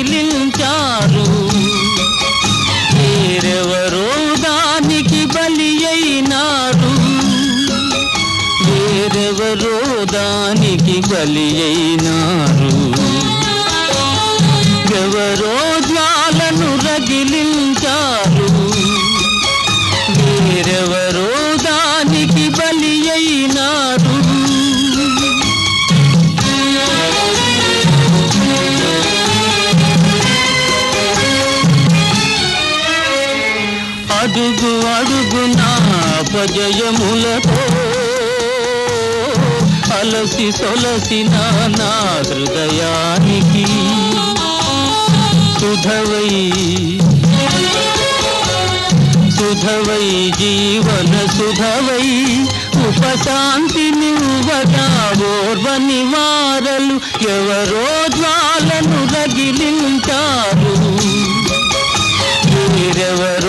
ఎవరో వేరెవరో దానికి బలి అయినారు. వేరెవరో దానికి బలి అయినారు. ఎవరో జ్వాలను రగిలించారు. వేరెవరో దానికి బలి అయినారు. అడుగు అడుగున అపజయములతో అలసి సొలసిన నా హృదయానికి సుధవై సుధవై జీవన సుధవై ఉపశాంతి నివ్వగా ఓర్వ నివారలు ఎవరో జ్వాలను రగిలించారు. మీరెవరో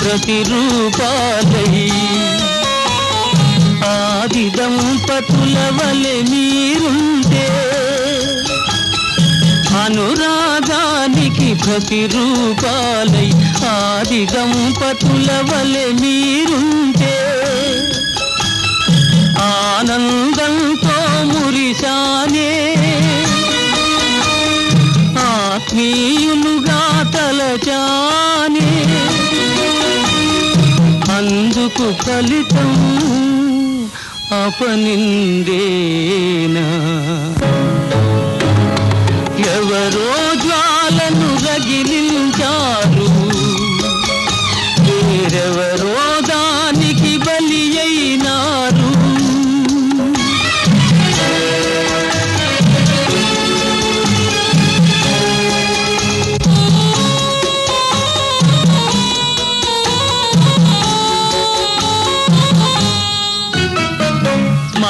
ప్రతిరూపాలై ఆది దంపతుల వలె మీరుంటే అనురాగానికి ప్రతిరూపాలై ఆది దంపతుల వలె మీరుంటే ఆనందంతో మురిశానే ఆత్మీయులుగా తలచా అందుకు ఫలితం అపనిందేన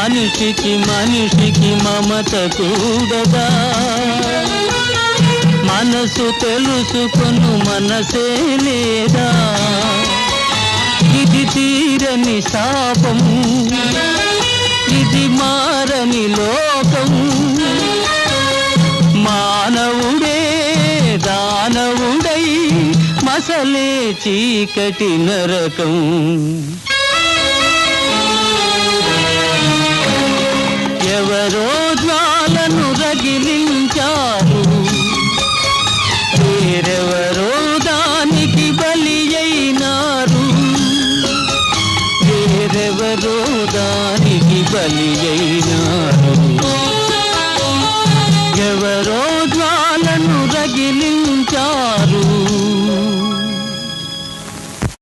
మనిషికి మనిషికి మమత కూడదా? మనసు తెలుసుకొను మనసే లేదా? ఇది తీరని శాపం ఇది మారని లోకం మానవుడే దానవుడై మసలే చీకటి నరకం వేరెవరో దానికి బలి అయినారు. ఎవరు